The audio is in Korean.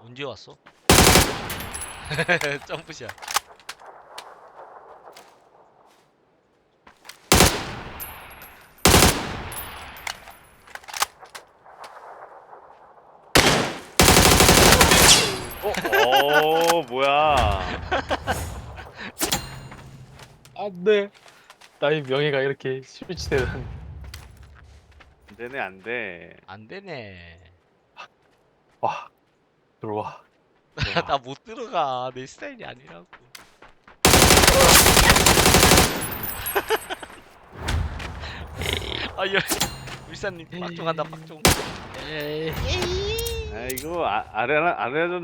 언제 왔어? 점프샷. 어, 어 뭐야? 안 돼. 나의 명예가 이렇게 실추되다니. 안 되네 안 돼. 안 되네. 와 들어와. 나 못 들어가. 내 스타일이 아니라고. 아, 열. 울산님 빡종한다, 빡종. 에이. 아 이거 아, 아레나 아레나